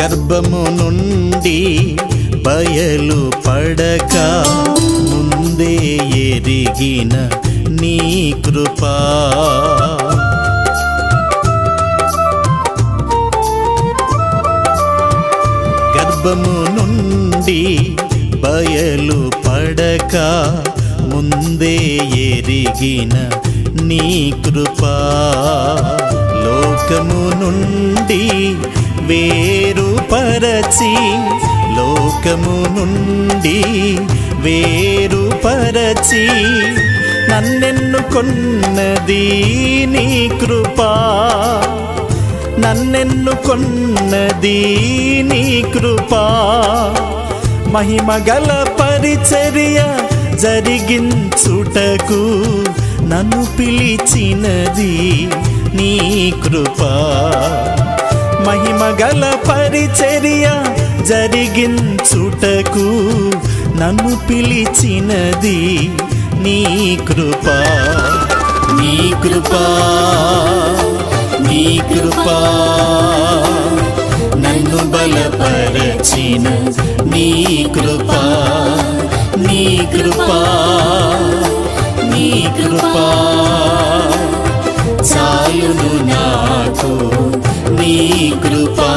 గర్భము నుండి బయలు పడక ముందే ఎరిగిన నీ కృపా. గర్భము నుండి బయలు పడక ముందే ఎరిగిన నీ కృపా. లోకము నుండి వే వేరుపరచి లోకము నుండి వేరుపరచి నన్నెన్నుకొన్నది నీ కృపా. నన్నెన్నుకొన్నది నీ కృపా. మహిమగల పరిచర్య జరిగించుటకు నన్ను పిలిచినది నీ కృపా. మహిమగల పరిచర్య జరిగించుటకు నన్ను పిలిచినది నీ కృప. నీ కృప నీ కృప నన్ను బలపరచిన నీ కృపా. కృపా